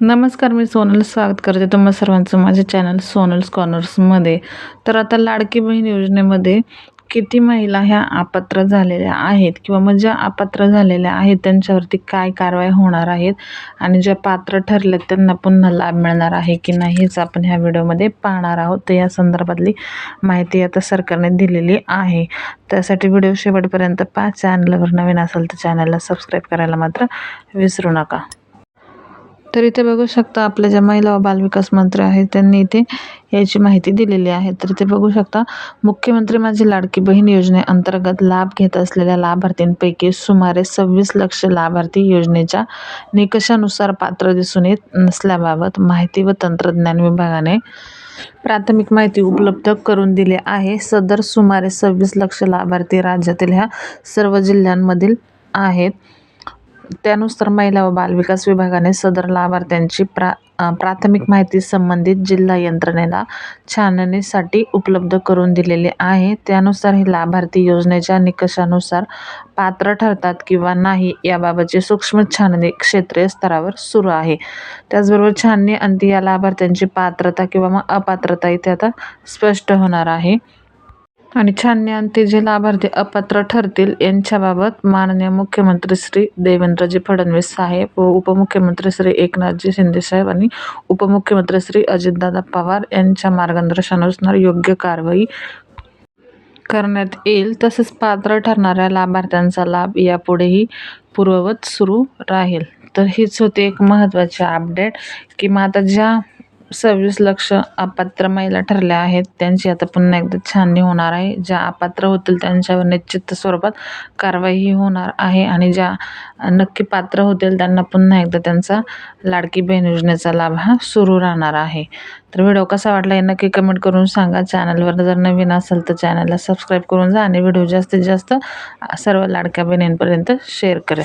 नमस्कार मी सोनल स्वागत करते तुम्हा सर्वांचं माझ्या चॅनल सोनल्स कॉर्नर्समध्ये तर आता लाडकी बहीण योजनेमध्ये किती महिला ह्या अपात्र झालेल्या आहेत किंवा मग ज्या अपात्र झालेल्या आहेत त्यांच्यावरती काय कारवाई होणार आहेत आणि ज्या पात्र ठरलेत त्यांना पुन्हा लाभ मिळणार आहे की नाही हेच आपण ह्या व्हिडिओमध्ये पाहणार आहोत. तर या संदर्भातली माहिती आता सरकारने दिलेली आहे. त्यासाठी व्हिडिओ शेवटपर्यंत पाच चॅनलवर नवीन असेल तर चॅनलला सबस्क्राईब करायला मात्र विसरू नका. तर इथे बघू शकता आपल्या ज्या महिला व बालविकास मंत्री आहेत त्यांनी इथे याची माहिती दिलेली आहे. तर इथे बघू शकता मुख्यमंत्री माझी लाडकी बहीण योजनेअंतर्गत लाभ घेत असलेल्या लाभार्थींपैकी सुमारे सव्वीस लक्ष लाभार्थी योजनेच्या निकषानुसार पात्र दिसून येत नसल्याबाबत माहिती व तंत्रज्ञान विभागाने प्राथमिक माहिती उपलब्ध करून दिली आहे. सदर सुमारे सव्वीस लक्ष लाभार्थी राज्यातील ह्या सर्व जिल्ह्यांमधील आहेत. त्यानुसार महिला व बालविकास विभागाने सदर लाभार्थ्यांची प्रा प्राथमिक माहिती संबंधित जिल्हा यंत्रणेला छाननीसाठी उपलब्ध करून दिलेली आहे. त्यानुसार हे लाभार्थी योजनेच्या निकषानुसार पात्र ठरतात किंवा नाही याबाबतची सूक्ष्म छाननी क्षेत्रीय स्तरावर सुरू आहे. त्याचबरोबर छाननी अंती या लाभार्थ्यांची पात्रता किंवा मग अपात्रता इथे आता स्पष्ट होणार आहे. आणि छाननीअंती जे लाभार्थी अपात्र ठरतील यांच्याबाबत माननीय मुख्यमंत्री श्री देवेंद्रजी फडणवीस साहेब व उपमुख्यमंत्री श्री एकनाथजी शिंदे साहेब आणि उपमुख्यमंत्री श्री अजितदादा पवार यांच्या मार्गदर्शनानुसार योग्य कारवाई करण्यात येईल. तसेच पात्र ठरणाऱ्या लाभार्थ्यांचा लाभ यापुढेही पूर्ववत सुरू राहील. तर हीच होती एक महत्त्वाची अपडेट की मग आता ज्या सव्वीस लक्ष अपात्र महिला ठरल्या आहेत. त्यांची आता पुन्हा एकदा छाननी होणार आहे. ज्या अपात्र होतील त्यांच्यावर निश्चित स्वरूपात कारवाईही होणार आहे आणि ज्या नक्की पात्र होतील त्यांना पुन्हा एकदा त्यांचा लाडकी बहीण योजनेचा लाभ हा सुरू राहणार आहे. तर व्हिडिओ कसा वाटला हे नक्की कमेंट करून सांगा. चॅनलवर जर नवीन असेल तर चॅनलला सबस्क्राईब करून जा आणि व्हिडिओ जास्तीत जास्त सर्व लाडक्या बहिणींपर्यंत शेअर करा.